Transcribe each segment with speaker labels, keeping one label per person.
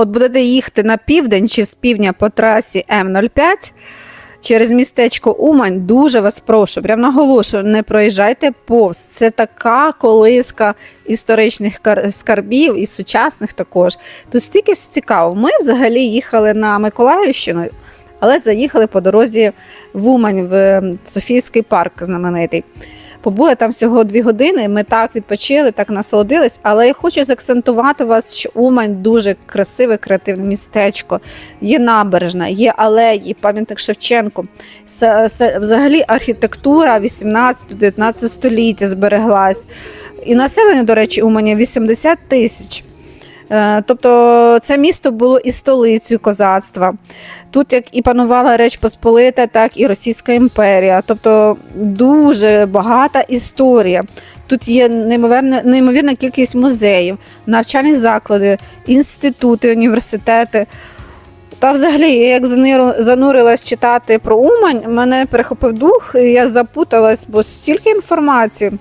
Speaker 1: От будете їхати на південь чи з півдня по трасі М05 через містечко Умань, дуже вас прошу, прям наголошую, не проїжджайте повз. Це така колиска історичних скарбів і сучасних також. Тут стільки все цікаво. Ми взагалі їхали на Миколаївщину, але заїхали по дорозі в Умань, в ем, Софіївський парк знаменитий. Побули там всього дві години. Ми так відпочили, так насолодились. Але я хочу заакцентувати вас, що Умань дуже красиве, креативне містечко. Є набережна, є алеї, пам'ятник Шевченку. Взагалі архітектура 18-19 століття збереглась. І населення, до речі, Умані 80 тисяч. Е, Тобто це місто було і столицею козацтва. Тут як і панувала Реч Посполита, так і Російська імперія. Тобто дуже багата історія. Тут є неймовірна, неймовірна кількість музеїв, навчальні заклади, інститути, університети. Та взагалі, я як занурилась читати про Умань, мене перехопив дух, і я запуталась, бо стільки інформації.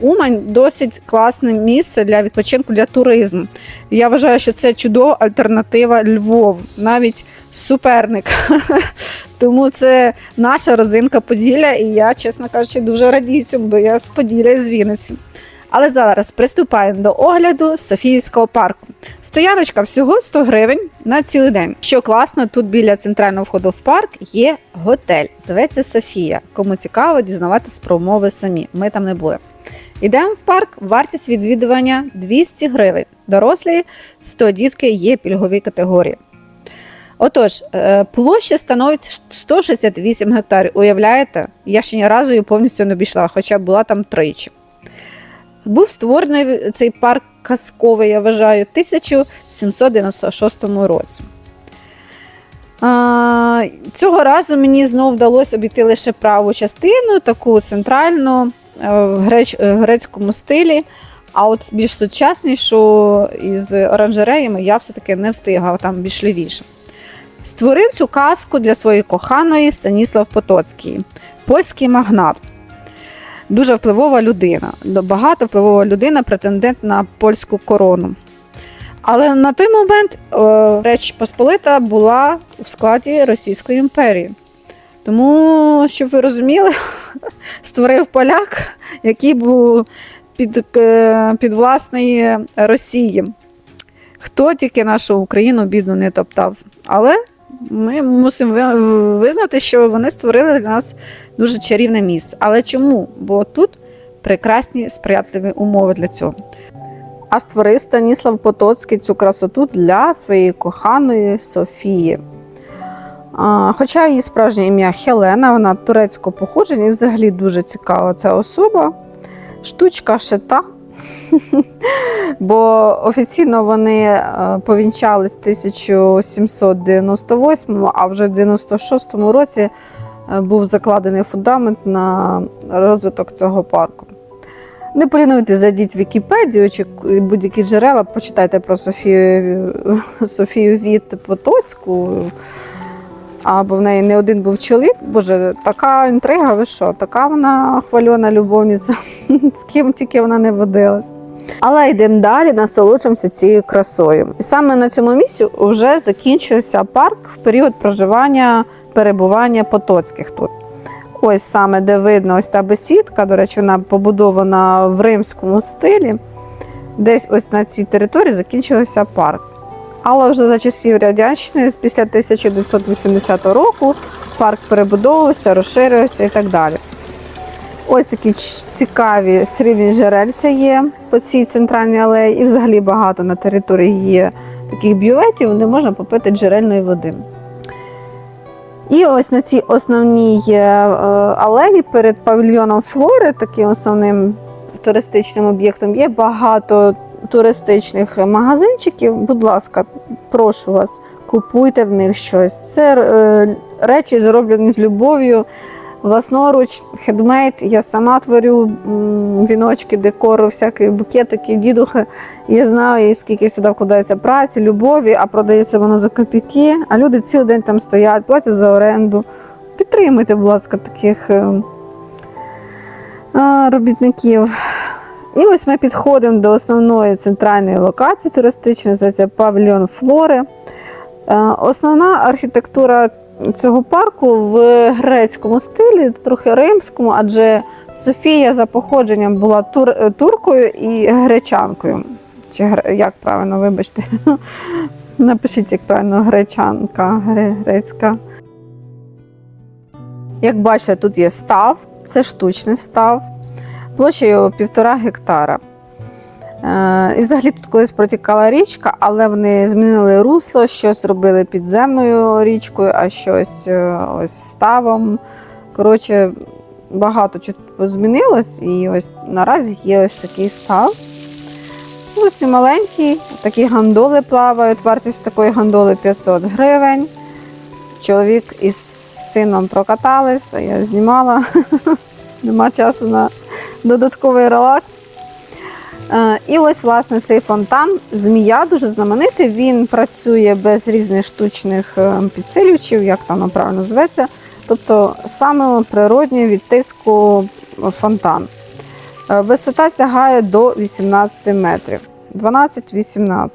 Speaker 1: Умань досить класне місце для відпочинку для туризму. Я вважаю, що це чудова альтернатива Львов, навіть суперник. Тому це наша розинка Поділля, і я, чесно кажучи, дуже радію цьому, бо я з Поділля з Вінниці. Але зараз приступаємо до огляду Софіївського парку. Стояночка всього 100 гривень на цілий день. Що класно, тут біля центрального входу в парк є готель. Зветься Софія. Кому цікаво, дізнаватись про умови самі. Ми там не були. Йдемо в парк. Вартість відвідування 200 гривень. Дорослі 100 дітки є пільгові категорії. Отож, е, площа становить 168 гектарів. Уявляєте, я ще ні разу її повністю не обійшла, хоча була там тричі. Був створений цей парк казковий, я вважаю, в 1796 році. А, цього разу мені знову вдалося обійти лише праву частину, таку центральну, е, в греч, е, грецькому стилі. А от більш сучаснішу із оранжереями я все-таки не встигла, там більш лівіше. Створив цю казку для своєї коханої Станіслав Потоцький, польський магнат. Дуже впливова людина, багато впливова людина, претендент на польську корону. Але на той момент е, Реч Посполита була в складі Російської імперії. Тому, щоб ви розуміли, створив поляк, який був під, під власної Росії. Хто тільки нашу Україну бідну не топтав. Але ми мусимо визнати, що вони створили для нас дуже чарівне місце. Але чому? Бо тут прекрасні сприятливі умови для цього. А створив Станіслав Потоцький цю красоту для своєї коханої Софії. Хоча її справжнє ім'я Хелена, вона турецького походження і взагалі дуже цікава ця особа. Штучка шита. Бо офіційно вони е, повінчались в 1798, а вже в 96-му році е, був закладений фундамент на розвиток цього парку. Не полінуйте, зайдіть в Вікіпедію чи будь-які джерела, почитайте про Софію, Софію Віт Потоцьку. Або в неї не один був чоловік. Боже, така інтрига, ви що? Така вона хвальона любовниця, з ким тільки вона не водилась. Але йдемо далі, насолоджуємося цією красою. І саме на цьому місці вже закінчився парк в період проживання, перебування Потоцьких тут. Ось саме, де видно ось та бесідка, до речі, вона побудована в римському стилі. Десь ось на цій території закінчився парк. Але вже за часів Радянщини, після 1980 року, парк перебудовувався, розширювався і так далі. Ось такі цікаві срібні жерельця є по цій центральній алеї, і взагалі багато на території є таких бюветів, де можна попити джерельної води. І ось на цій основній е, е, алеї перед павільйоном флори, таким основним туристичним об'єктом, є багато туристичних магазинчиків. Будь ласка, прошу вас, купуйте в них щось. Це е, речі зроблені з любов'ю. Власноруч, хедмейд, я сама творю віночки, декору, всякі букетики, дідухи. Я знаю, скільки сюди вкладається праці, любові, а продається воно за копійки, а люди цілий день там стоять, платять за оренду. Підтримуйте, будь ласка, таких е, робітників. І ось ми підходимо до основної центральної локації туристичної, називається павільйон Флори. Е, Основна архітектура цього парку в грецькому стилі, трохи римському, адже Софія за походженням була тур, е, туркою і гречанкою. Чи як правильно, вибачте. Напишіть, як правильно, гречанка, гре- грецька. Як бачите, тут є став, це штучний став, його півтора гектара. Е, І взагалі тут колись протікала річка, але вони змінили русло, щось зробили підземною річкою, а щось е, ось ставом. Коротше, багато чого змінилось, і ось наразі є ось такий став. Зовсім маленький, такі гандоли плавають. Вартість такої гандоли 500 гривень. Чоловік із сином прокатались, а я знімала. Нема часу на додатковий релакс. Е, І ось, власне, цей фонтан змія дуже знаменитий. Він працює без різних штучних е, підсилювачів, як там правильно зветься. Тобто саме природній від тиску фонтан. Е, Висота сягає до 18 метрів. 12-18.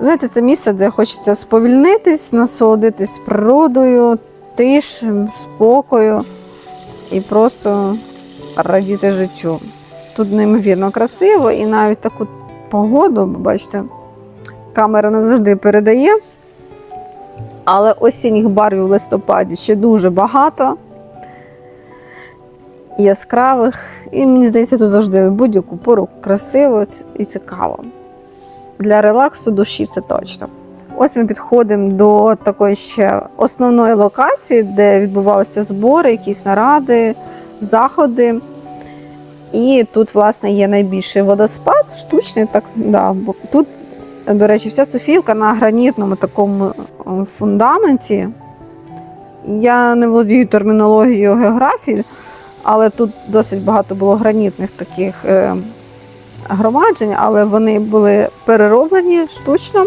Speaker 1: Знаєте, це місце, де хочеться сповільнитись, насолодитись природою, тишем, спокою і просто радіти життю. Тут неймовірно красиво і навіть таку погоду, бачите, камера не завжди передає. Але осінніх барвів в листопаді ще дуже багато. Яскравих. І мені здається, тут завжди будь-яку пору красиво і цікаво. Для релаксу душі це точно. Ось ми підходимо до такої ще основної локації, де відбувалися збори, якісь наради, заходи. І тут, власне, є найбільший водоспад, штучний. Так, да, тут, до речі, вся Софіївка на гранітному такому е, фундаменті. Я не володію термінологією географії, але тут досить багато було гранітних таких е, громаджень, але вони були перероблені штучно.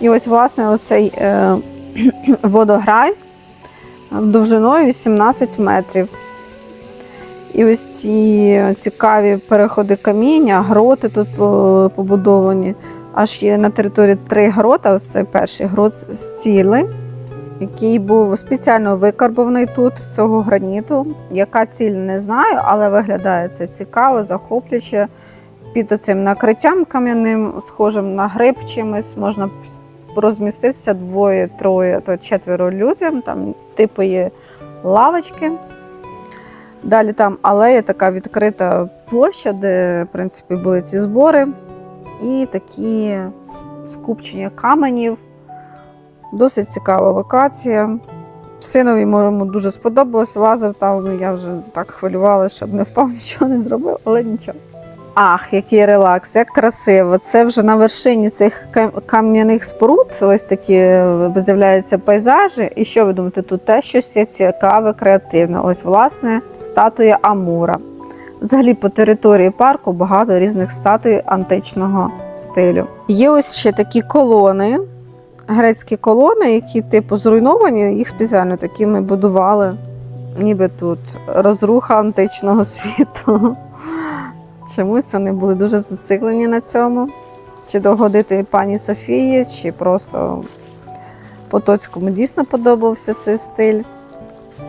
Speaker 1: І ось, власне, оцей е, водограй довжиною 18 метрів. І ось ці цікаві переходи каміння, гроти тут побудовані. Аж є на території три грота. Ось це перший грот з ціли, який був спеціально викарбований тут з цього граніту. Яка ціль не знаю, але виглядає це цікаво, захоплююче. Під оцим накриттям кам'яним, схожим на гриб чимось, можна розміститися двоє, троє, то четверо людям. Там типу є лавочки. Далі там алея, така відкрита площа, де в принципі були ці збори, і такі скупчення каменів. Досить цікава локація. Синові моєму дуже сподобалось, лазив там, я вже так хвилювалася, щоб не впав, нічого не зробив, але нічого. Ах, який релакс, як красиво. Це вже на вершині цих кам'яних споруд, ось такі е, з'являються пейзажі. І що ви думаєте, тут те щось цікаве, креативне. Ось, власне, статуя Амура. Взагалі по території парку багато різних статуй античного стилю. Є ось ще такі колони, грецькі колони, які типу зруйновані, їх спеціально такими будували, ніби тут розруха античного світу. Чомусь вони були дуже зациклені на цьому. Чи догодити пані Софії, чи просто Потоцькому дійсно подобався цей стиль.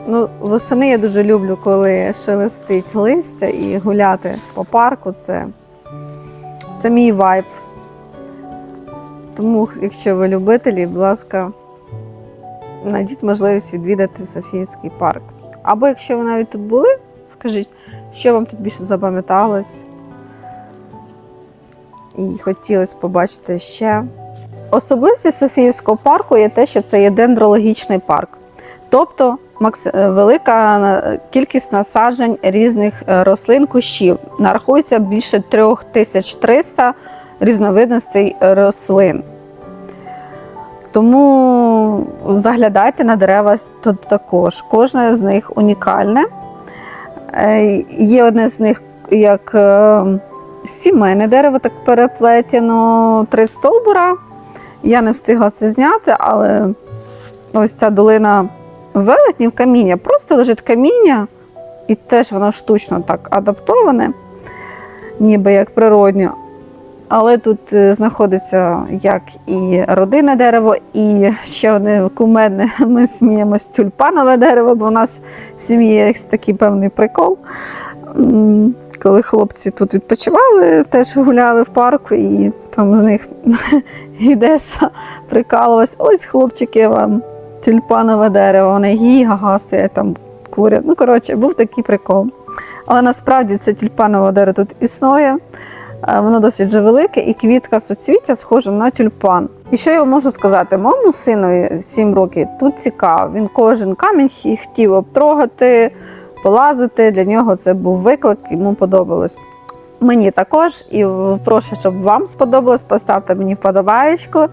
Speaker 1: Ну, восени я дуже люблю, коли шелестить листя і гуляти по парку. Це, це мій вайб. Тому, якщо ви любителі, будь ласка, знайдіть можливість відвідати Софіївський парк. Або якщо ви навіть тут були, скажіть, що вам тут більше запам'яталось і хотілося побачити ще. Особливість Софіївського парку є те, що це є дендрологічний парк, тобто е, велика кількість насаджень різних е, рослин кущів. Нарахується більше 3300 різновидностей рослин. Тому заглядайте на дерева тут також. Кожне з них унікальне. Е, Є одне з них як е, сімейне дерево, так переплетено, три стовбура. Я не встигла це зняти, але ось ця долина велетнів каміння. Просто лежить каміння, і теж воно штучно так адаптоване. ніби як природньо. Але тут е, знаходиться як і родинне дерево, і ще одне кумедне. Ми сміємось тюльпанове дерево, бо у нас в сім'ї є такий певний прикол. Коли хлопці тут відпочивали, теж гуляли в парку, і там з них Ідеса прикалувалась. Ось хлопчики вам тюльпанове дерево, вони гі-га-га стоять там курять. Ну, коротше, був такий прикол. Але насправді це тюльпанове дерево тут існує. Е, Воно досить вже велике, і квітка суцвіття схожа на тюльпан. І що я можу сказати? Моєму синові 7 років тут цікаво. Він кожен камінь хотів обтрогати, полазити. Для нього це був виклик, йому подобалось. Мені також, і прошу, щоб вам сподобалось. Поставте мені вподобаєчку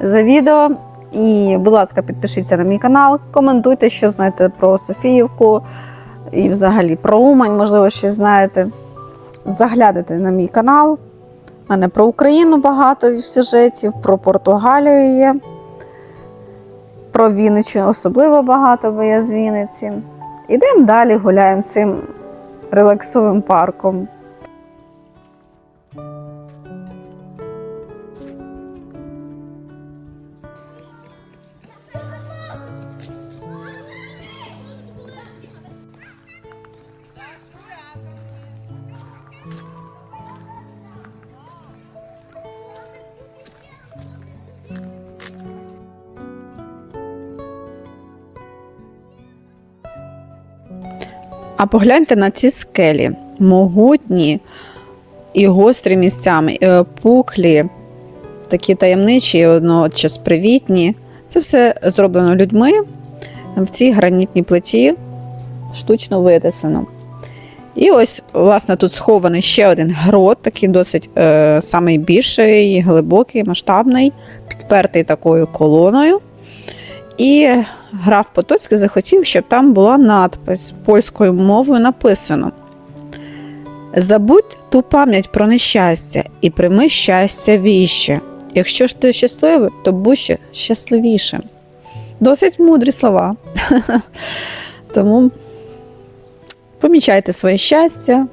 Speaker 1: за відео. І, будь ласка, підпишіться на мій канал, коментуйте, що знаєте про Софіївку і взагалі про Умань, можливо, щось знаєте. Заглядайте на мій канал. У мене про Україну багато сюжетів, про Португалію є. Про Вінниччину особливо багато, бо я з Вінниці. Ідемо далі, гуляємо цим релаксовим парком. А погляньте на ці скелі, могутні і гострі місцями, і опуклі, такі таємничі, і одночас привітні. Це все зроблено людьми в цій гранітній плиті, штучно витисано. І ось, власне, тут схований ще один грот, такий досить е, самий більший, глибокий, масштабний, підпертий такою колоною. І граф Потоцький захотів, щоб там була надпис польською мовою написано: Забудь ту пам'ять про нещастя і прийми щастя віще. Якщо ж ти щасливий, то будь ще щасливішим. Досить мудрі слова. Тому помічайте своє щастя.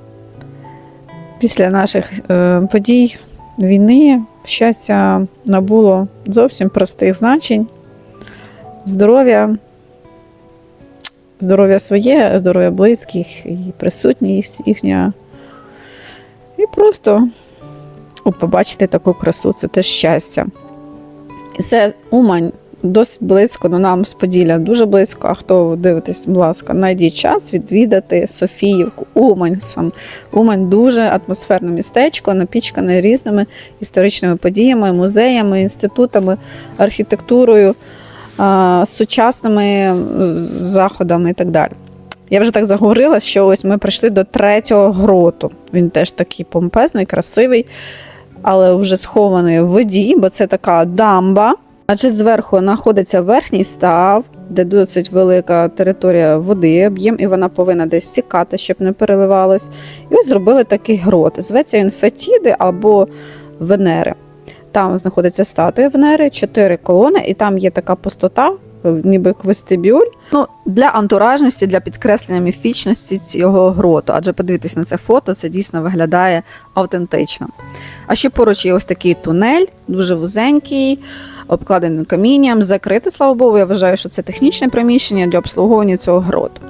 Speaker 1: Після наших е, подій війни щастя набуло зовсім простих значень здоров'я, здоров'я своє, здоров'я близьких і присутність їхня. І просто побачити таку красу це теж щастя. І це Умань досить близько до нам з Поділля, дуже близько. А хто дивитесь, будь ласка, знайдіть час відвідати Софіївку, Умань сам. Умань дуже атмосферне містечко, напічкане різними історичними подіями, музеями, інститутами, архітектурою а, сучасними е, заходами і так далі. Я вже так заговорила, що ось ми прийшли до третього гроту. Він теж такий помпезний, красивий, але вже схований в воді, бо це така дамба. Адже зверху знаходиться верхній став, де досить велика територія води, об'єм, і вона повинна десь стікати, щоб не переливалось. І ось зробили такий грот. Зветься він Фетіди або Венери. Там знаходиться статуя Венери, чотири колони, і там є така пустота, ніби як вестибюль. Ну, для антуражності, для підкреслення міфічності цього гроту. Адже подивитись на це фото, це дійсно виглядає автентично. А ще поруч є ось такий тунель, дуже вузенький, обкладений камінням, закритий, слава Богу. Я вважаю, що це технічне приміщення для обслуговування цього гроту.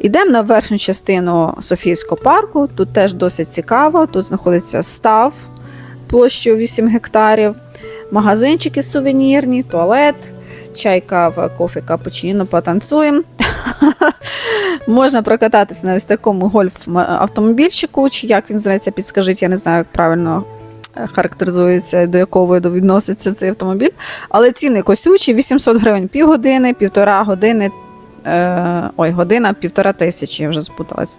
Speaker 1: Ідемо на верхню частину Софіївського парку. Тут теж досить цікаво. Тут знаходиться став площею 8 гектарів, магазинчики сувенірні, туалет, чай, кава, кофе, капучино, потанцуємо. Можна прокататися на ось такому гольф-автомобільчику, чи як він зветься, підскажіть, я не знаю, як правильно е, характеризується, до якого відноситься цей автомобіль. Але ціни косючі, 800 гривень півгодини, півтора години, е, ой, година, півтора тисячі, я вже спуталась.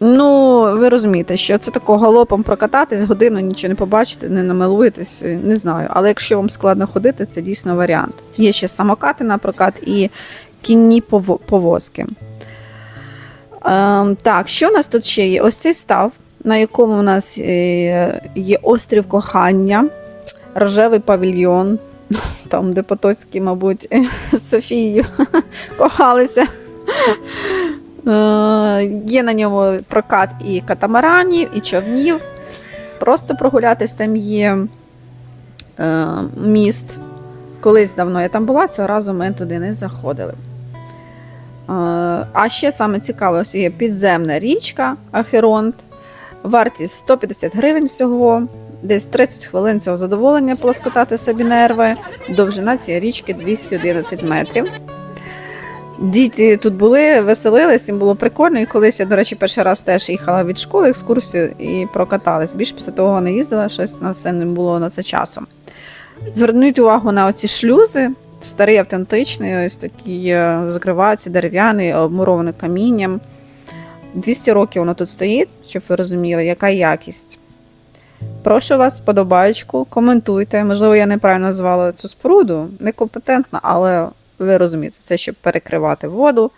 Speaker 1: Ну, ви розумієте, що це тако галопом прокататись, годину нічого не побачите, не намилуєтесь, не знаю. Але якщо вам складно ходити, це дійсно варіант. Є ще самокати на прокат і кінні повозки. Ем, так, що у нас тут ще є? Ось цей став, на якому у нас е, є острів кохання, рожевий павільйон, там, де Потоцький, мабуть, з Софією кохалися. Е, Є на ньому прокат і катамаранів, і човнів. просто прогулятись, там є е, міст. Колись давно я там була, цього разу ми туди не заходили. Е, а ще саме цікаве, ось є підземна річка Ахеронт. Вартість 150 гривень всього, десь 30 хвилин цього задоволення полоскотати собі нерви. Довжина цієї річки 211 метрів. Діти тут були, веселились, їм було прикольно. І колись я, до речі, перший раз теж їхала від школи екскурсію і прокаталась. Більш після того не їздила, щось на все не було на це часом. Зверніть увагу на оці шлюзи. Старий автентичний, ось такий е, закриваються, дерев'яний, обмурований камінням. 200 років воно тут стоїть, щоб ви розуміли, яка якість. Прошу вас, подобаєчку, коментуйте. Можливо, я неправильно назвала цю споруду, некомпетентна, але ви розумієте, це щоб перекривати воду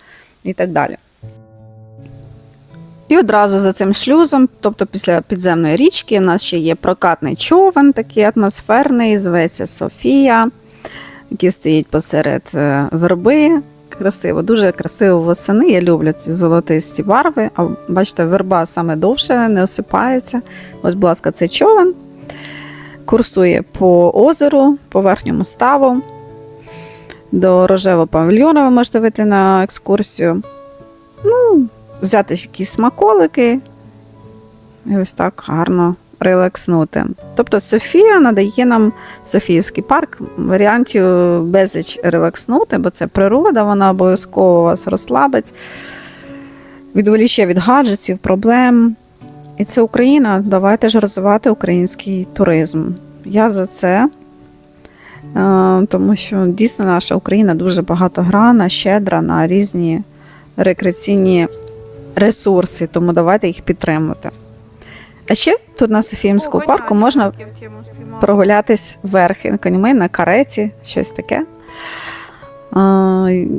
Speaker 1: і так далі. І одразу за цим шлюзом, тобто після підземної річки, у нас ще є прокатний човен, такий атмосферний, зветься Софія, який стоїть посеред е, верби. Красиво, дуже красиво восени. Я люблю ці золотисті барви. А бачите, верба саме довше, не осипається. Ось, будь ласка, цей човен курсує по озеру, по верхньому ставу. До рожевого павільйону ви можете вийти на екскурсію. Ну, взяти якісь смаколики і ось так гарно релакснути. Тобто Софія надає нам Софіївський парк варіантів безліч релакснути, бо це природа, вона обов'язково вас розслабить, відволіче від гаджетів, проблем. І це Україна. Давайте ж розвивати український туризм. Я за це. Е, Тому що дійсно наша Україна дуже багатогранна, щедра на різні рекреаційні ресурси, тому давайте їх підтримувати. А ще тут на Софіїмському парку можна прогулятись верхи на на кареті, щось таке. Е,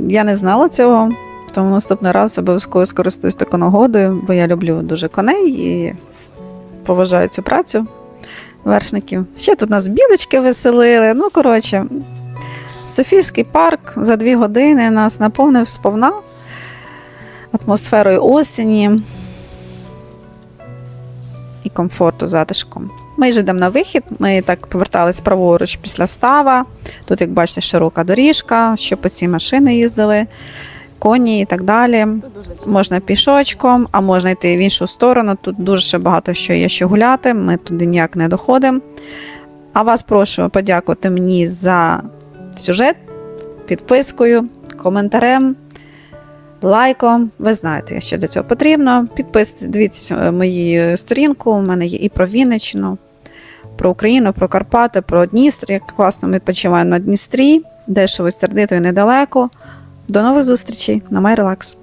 Speaker 1: Я не знала цього, тому наступний раз обов'язково скористуюсь такою нагодою, бо я люблю дуже коней і поважаю цю працю вершників. Ще тут нас білочки веселили. Ну, коротше, Софійський парк за дві години нас наповнив сповна атмосферою осені і комфорту, затишком. Ми ж йдемо на вихід, ми так повертались праворуч після става. Тут, як бачите, широка доріжка, щоб по цій машини їздили, коні і так далі. Можна пішочком, а можна йти в іншу сторону. Тут дуже ще багато що є що гуляти, ми туди ніяк не доходимо. А вас прошу подякувати мені за сюжет, підпискою, коментарем, лайком. Ви знаєте, що для цього потрібно. Підписуйтесь, дивіться мою сторінку. У мене є і про Вінниччину, про Україну, про Карпати, про Дністр. Як класно ми відпочиваємо на Дністрі, дешево сердито і недалеко. До нових зустрічей на MyRelax.